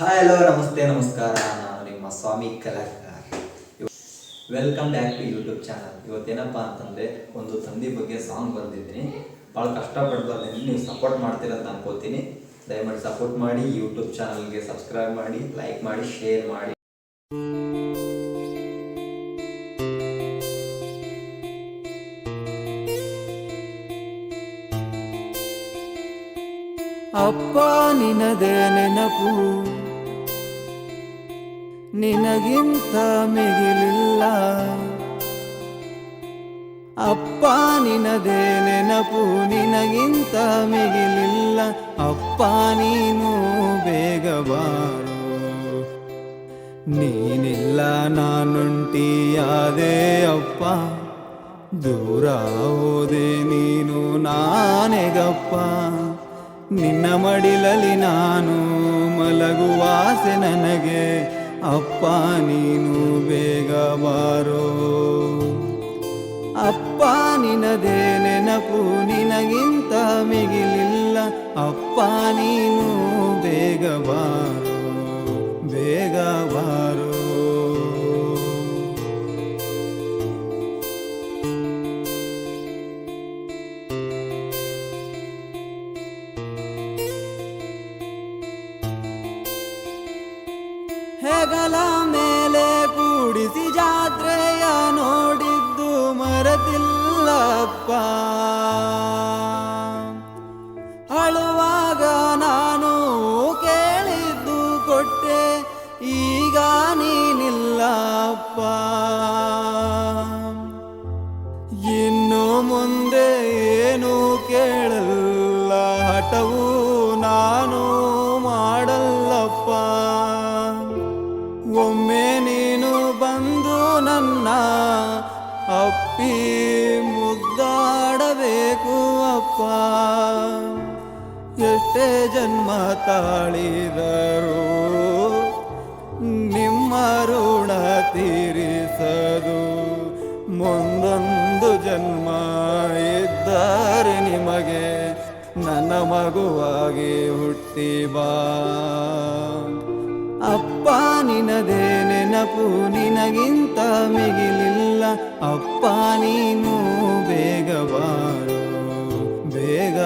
Hi hello ನಮಸ್ತೆ, ನಮಸ್ಕಾರ. ನಾನು ನಿಮ್ಮ ಸ್ವಾಮಿ ಕಲಾಕಾರ welcome back to YouTube channel ಇವತ್ತೇನಪ್ಪ ಅಂತಂದರೆ, ಒಂದು ತಂದಿ ಬಗ್ಗೆ ಸಾಂಗ್ ಬರೆದಿದ್ದೀನಿ. ಭಾಳ ಕಷ್ಟಪಟ್ಟು ನೀವು ಸಪೋರ್ಟ್ ಮಾಡ್ತೀರ ಅಂತ ಅನ್ಕೋತೀನಿ. ದಯಮಾಡಿ ಸಪೋರ್ಟ್ ಮಾಡಿ ಯೂಟ್ಯೂಬ್ ಚಾನಲ್ಗೆ ಸಬ್ಸ್ಕ್ರೈಬ್ ಮಾಡಿ ಲೈಕ್ ಮಾಡಿ ಶೇರ್ ಮಾಡಿ. ಅಪ್ಪ, ನಿನದೇ ನೆನಪು. ನಿನಗಿಂತ ಮಿಗಿಲಿಲ್ಲ. ಅಪ್ಪ ನಿನದೇ ನೆನಪು, ನಿನಗಿಂತ ಮಿಗಿಲಿಲ್ಲ. ಅಪ್ಪ ನೀನು ಬೇಗ ಬಾರು. ನೀನಿಲ್ಲ, ನಾನುಂಟಿಯಾದೆ ಅಪ್ಪ. ದೂರ ಹೋದೆ ನೀನು, ನಾನೆಗಪ್ಪ. ನಿನ್ನ ಮಡಿಲಲ್ಲಿ ನಾನು ಮಲಗುವಾಸೆ ನನಗೆ. ಅಪ್ಪ, ನೀನು ಬೇಗ ಬಾರೋ. ಅಪ್ಪ, ನಿನದೇ ನೆನಪು ನಿನಗಿಂತ ಮಿಗಿಲಿಲ್ಲ. ಅಪ್ಪ, ನೀನು ಬೇಗ ಬಾರೋ ಬೇಗ ಬಾರೋ. ಹೆಗಲ ಮೇಲೆ ಕೂಡಿಸಿ ಜಾತ್ರೆಯ ನೋಡಿದ್ದು ಮರೆತಿಲ್ಲಪ್ಪ ಅಳುವಾಗ ನಾನು ಕೇಳಿದ್ದು ಕೊಟ್ಟೆ, ಈಗ ನೀನಿಲ್ಲಪ್ಪ. ಇನ್ನು ಮುಂದೆ ಏನು ಕೇಳಲ್ಲ, ಹಠವು ಅಪ್ಪಿ ಮುದ್ದಾಡಬೇಕು ಅಪ್ಪ. ಎಷ್ಟೇ ಜನ್ಮ ತಾಳಿದರು ನಿಮ್ಮ ಋಣ ತೀರಿಸದು. ಮುಂದೊಂದು ಜನ್ಮ ಇದ್ದಾರೆ ನಿಮಗೆ ನನ್ನ ಮಗುವಾಗಿ ಹುಟ್ಟಿ ಬಾ. ಅಪ್ಪ ನಿನದೇ ನೆನಪು ನಿನಗಿಂತ ಮಿಗಿಲಿಲ್ಲ. ಅಪ್ಪ ನೀನು ಬೇಗ ಬಾರೋ ಬೇಗ